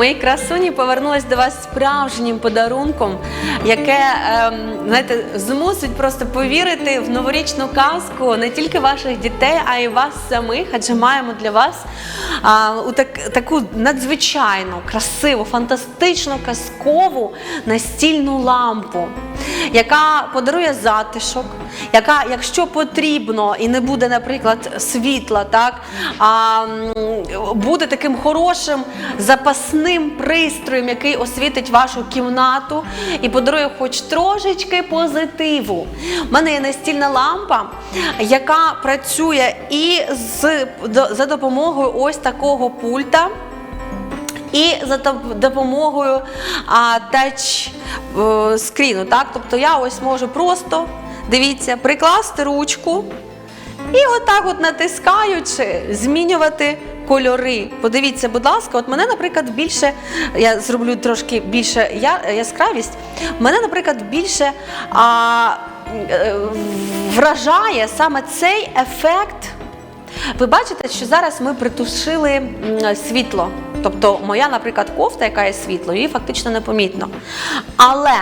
Мої красуні повернулись до вас справжнім подарунком, яке ем, знаєте, змусить просто повірити в новорічну казку не тільки ваших дітей, а й вас самих. Адже маємо для вас у так, таку надзвичайну, красиву, фантастичну, казкову настільну лампу, яка подарує затишок, яка, якщо потрібно, і не буде, наприклад, світла, так а буде таким хорошим запасним пристроєм, який освітить вашу кімнату і подарує хоч трошечки позитиву. У мене є настільна лампа, яка працює і з за допомогою ось такого пульта. І за допомогою а, тач е? Тобто я ось можу просто, дивіться, прикласти ручку і отак от натискаючи, змінювати кольори. Подивіться, будь ласка, от мене, наприклад, більше, я зроблю трошки більше яскравість, мене, наприклад, більше а, е, вражає саме цей ефект. Ви бачите, що зараз ми притушили світло. Тобто моя, наприклад, кофта, яка є світло, її фактично непомітно. Але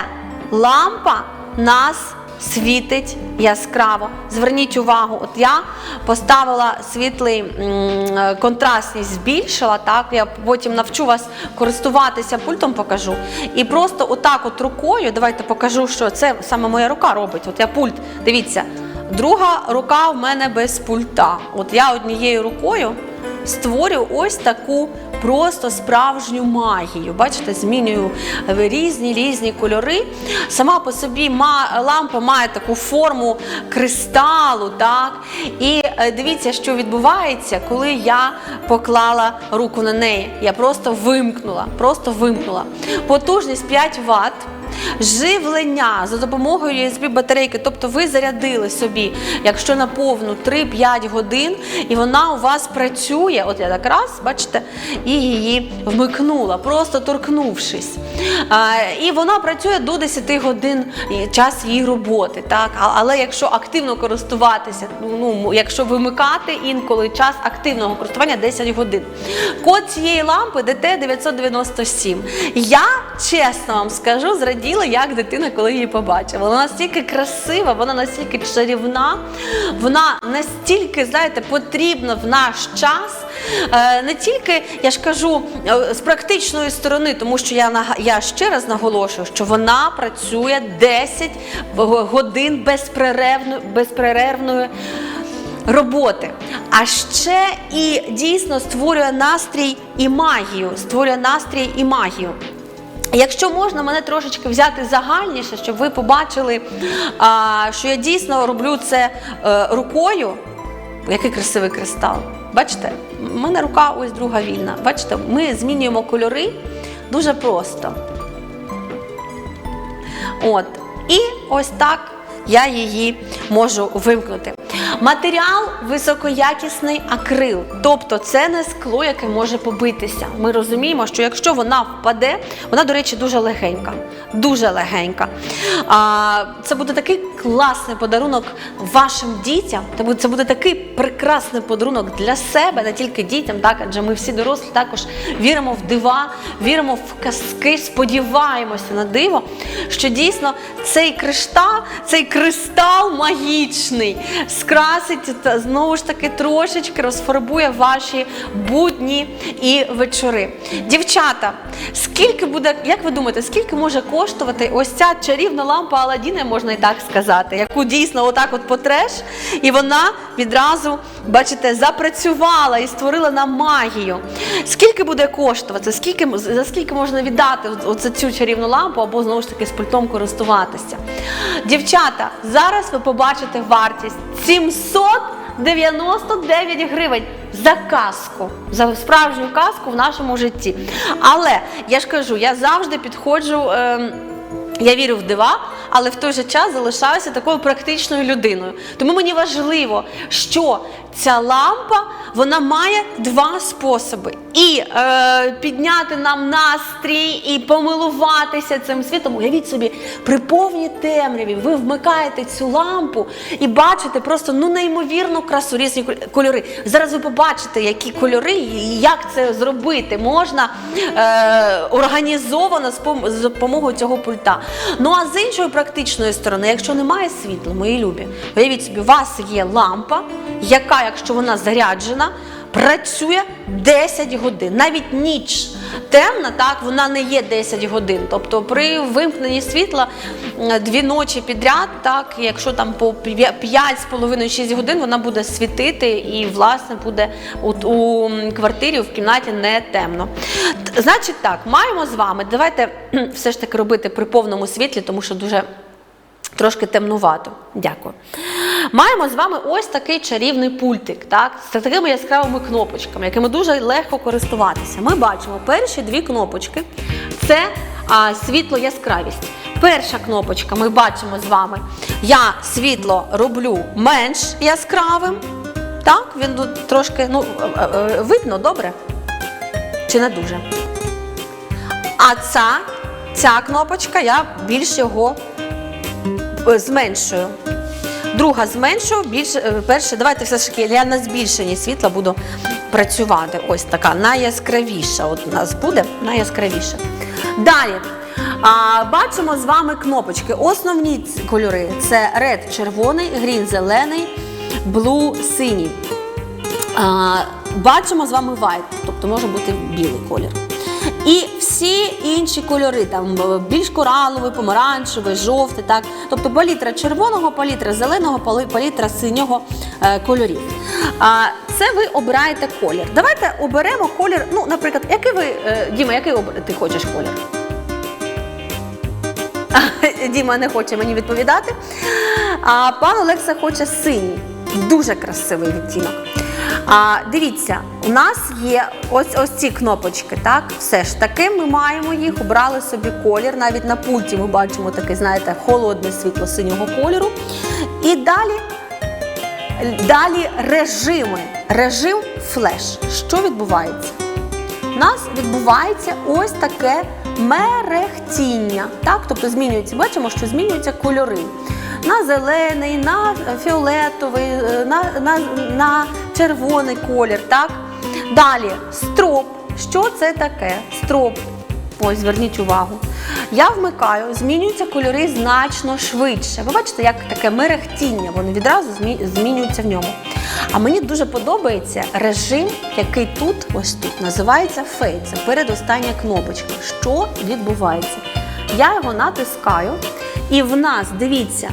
лампа нас світить яскраво. Зверніть увагу, от я поставила світлий контрастність, збільшила, так, я потім навчу вас користуватися пультом, покажу. І просто отак от рукою, давайте покажу, що це саме моя рука робить. От я пульт, дивіться, Друга рука в мене без пульта. От я однією рукою створюю ось таку просто справжню магію. Бачите, змінюю різні різні кольори. Сама по собі лампа має таку форму кристалу. так? І е, дивіться, що відбувається, коли я поклала руку на неї. Я просто вимкнула, просто вимкнула. Потужність 5 Вт. Живлення за допомогою USB батарейки, тобто ви зарядили собі, якщо на повну 3-5 годин, і вона у вас працює. От я так раз, бачите, і її вмикнула, просто торкнувшись. А, і вона працює до 10 годин час її роботи. Так? Але якщо активно користуватися, ну якщо вимикати інколи час активного користування 10 годин. Код цієї лампи ДТ 997. Я чесно вам скажу, зраділа як дитина, коли її побачила. Вона настільки красива, вона настільки чарівна, вона настільки, знаєте, потрібна в наш час. Е, Не тільки я ж кажу е, з практичної сторони, тому що я я ще раз наголошую, що вона працює 10 годин безперервно, безперервної роботи. А ще і дійсно створює настрій і магію. Створює настрій і магію. Якщо можна мене трошечки взяти загальніше, щоб ви побачили, що я дійсно роблю це е, рукою. Який красивий кристал. Бачите, в мене рука ось друга вільна. Бачите, ми змінюємо кольори дуже просто. От. І ось так я її можу вимкнути. Матеріал високоякісний акрил, тобто це не скло, яке може побитися. Ми розуміємо, що якщо вона впаде, вона, до речі, дуже легенька. Дуже легенька. А, це буде такий класний подарунок вашим дітям. Це буде, такий прекрасний подарунок для себе, не тільки дітям, так адже ми всі дорослі також віримо в дива, віримо в казки, сподіваємося на диво, що дійсно цей криштал, цей кристал магічний скрасить та знову ж таки трошечки розфарбує ваші будні і вечори. Дівчата, скільки буде, як ви думаєте, скільки може коштувати ось ця чарівна лампа Аладдіна, можна і так сказати, яку дійсно отак от потреш, і вона відразу, бачите, запрацювала і створила нам магію. Скільки буде коштувати? Скільки, за скільки можна віддати оце цю чарівну лампу або знову ж таки з пультом користуватися? Дівчата, зараз ви побачите вартість 799 гривень за казку, за справжню казку в нашому житті. Але я ж кажу, я завжди підходжу. е, я вірю в дива, але в той же час залишаюся такою практичною людиною. Тому мені важливо, що ця лампа вона має два способи: і е, підняти нам настрій, і помилуватися цим світом. Уявіть собі, при повній темряві ви вмикаєте цю лампу і бачите просто ну неймовірну красу, різні кольори-. Зараз ви побачите, які кольори і як це зробити можна е, організовано з допомогою цього пульта. Ну а з іншої практичної сторони, якщо немає світла, мої любі, уявіть собі, у вас є лампа, яка, якщо вона заряджена, працює 10 годин, навіть ніч темна, так вона не є 10 годин. Тобто при вимкненні світла дві ночі підряд, так якщо там по 5,5-6 годин вона буде світити і власне буде у, у квартирі, в кімнаті не темно. Значить, так, маємо з вами. Давайте все ж таки робити при повному світлі, тому що дуже. Трошки темнувато. Дякую. Маємо з вами ось такий чарівний пультик, так, з такими яскравими кнопочками, якими дуже легко користуватися. Ми бачимо перші дві кнопочки це а, світло яскравість. Перша кнопочка, ми бачимо з вами, я світло роблю менш яскравим. Так, він тут трошки ну, е, е, видно добре? Чи не дуже? А ця, ця кнопочка, я більш його е, зменшую. Друга зменшую, більше, е, перше, давайте все ж таки я на збільшенні світла буду працювати. Ось така найяскравіша. От у нас буде найяскравіша. Далі. А, бачимо з вами кнопочки. Основні кольори це red червоний, green зелений, blue синій. А, бачимо з вами white, тобто може бути білий колір. І всі інші кольори, там більш кораловий, помаранчевий, жовтий, так. Тобто палітра червоного, палітра зеленого, палітра синього е, кольорів. А, це ви обираєте колір. Давайте оберемо колір. Ну, наприклад, який ви, е, Діма, який ти хочеш колір? Діма не хоче мені відповідати. А пан Олекса хоче синій. Дуже красивий відтінок. А, дивіться, у нас є ось ось ці кнопочки, так? Все ж таки, ми маємо їх, обрали собі колір. Навіть на пульті ми бачимо такий, знаєте, холодне світло синього кольору. І далі Далі режими. Режим флеш. Що відбувається? У нас відбувається ось таке мерехтіння. Так? Тобто змінюється, бачимо, що змінюються кольори. На зелений, на фіолетовий, е, на, на, на червоний колір. Так? Далі строп. Що це таке? Строп. Ось, зверніть увагу. Я вмикаю, змінюються кольори значно швидше. Ви бачите, як таке мерехтіння, вони відразу змі- змінюються в ньому. А мені дуже подобається режим, який тут, ось тут, називається фейт. Це передостання кнопочка. Що відбувається? Я його натискаю, і в нас, дивіться,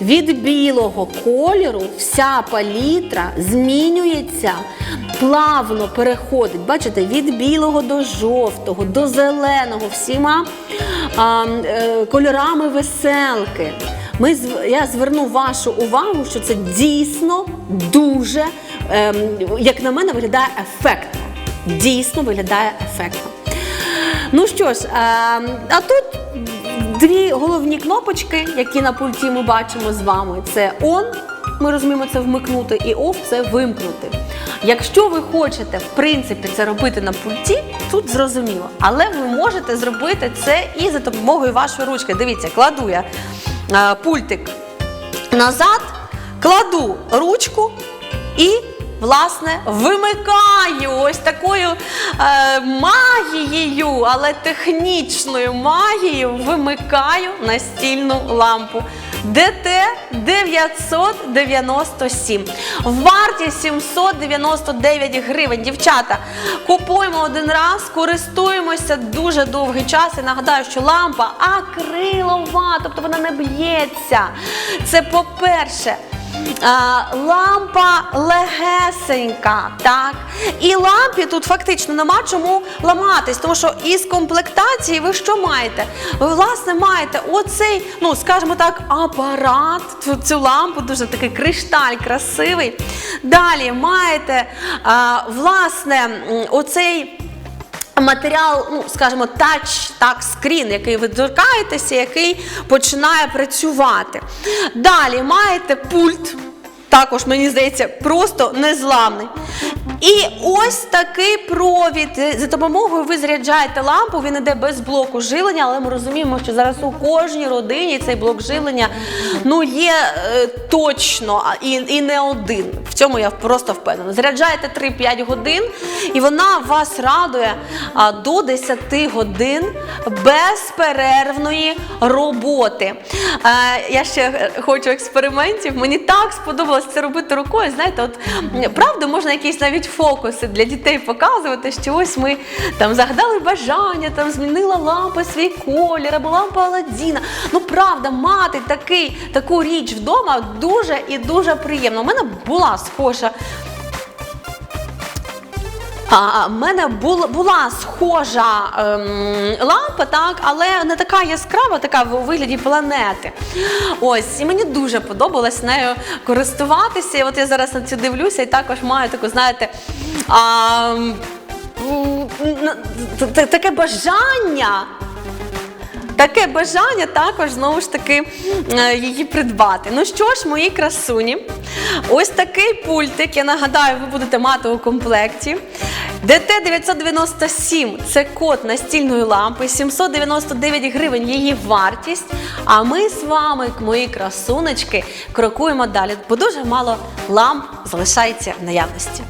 від білого кольору вся палітра змінюється, плавно переходить. Бачите, від білого до жовтого, до зеленого, всіма а, е, кольорами веселки. Ми, я зверну вашу увагу, що це дійсно дуже, ем, як на мене, виглядає ефектно. Дійсно виглядає ефектно. Ну що ж, е, а тут дві головні кнопочки, які на пульті ми бачимо з вами. Це on, ми розуміємо це вмикнути, і off це вимкнути. Якщо ви хочете, в принципі, це робити на пульті, тут зрозуміло. Але ви можете зробити це і за допомогою вашої ручки. Дивіться, кладу я е, пультик назад, кладу ручку і, власне, вимикаю ось такою е, магією, але технічною магією вимикаю настільну лампу. ДТ 997. В варті 799 гривень. Дівчата, купуємо один раз, користуємося дуже довгий час. І нагадаю, що лампа акрилова, тобто вона не б'ється. Це по-перше. Лампа легесенька, так. І лампі тут фактично нема чому ламатись, тому що із комплектації ви що маєте? Ви власне маєте оцей, ну скажімо так, апарат, цю, цю лампу, дуже такий кришталь красивий. Далі маєте а, власне оцей матеріал, ну скажімо, тач, так, скрін, який ви торкаєтеся, який починає працювати. Далі маєте пульт. Також, мені здається, просто незламний. І ось такий провід. За допомогою ви заряджаєте лампу, він іде без блоку живлення, але ми розуміємо, що зараз у кожній родині цей блок живлення ну, є е, точно і, і не один. В цьому я просто впевнена. Заряджаєте 3-5 годин, і вона вас радує а, до 10 годин безперервної роботи. Е, я ще хочу експериментів. Мені так сподобалось це робити рукою. Знаєте, от правда, можна якісь навіть фокуси для дітей показувати, що ось ми там загадали бажання, там змінила лампа свій колір, або лампа Аладдіна. Ну правда, мати такий, таку річ вдома дуже і дуже приємно. У мене була схожа а, в мене була, була схожа ем, лампа, так, але не така яскрава, така в вигляді планети. Ось, і мені дуже подобалось нею користуватися. І от я зараз на цю дивлюся і також маю таку, знаєте, а, таке бажання. Таке бажання також знову ж таки е, її придбати. Ну що ж, мої красуні, ось такий пультик, я нагадаю, ви будете мати у комплекті. ДТ 997 це код настільної лампи, 799 гривень її вартість. А ми з вами, мої красунечки, крокуємо далі, бо дуже мало ламп залишається в наявності.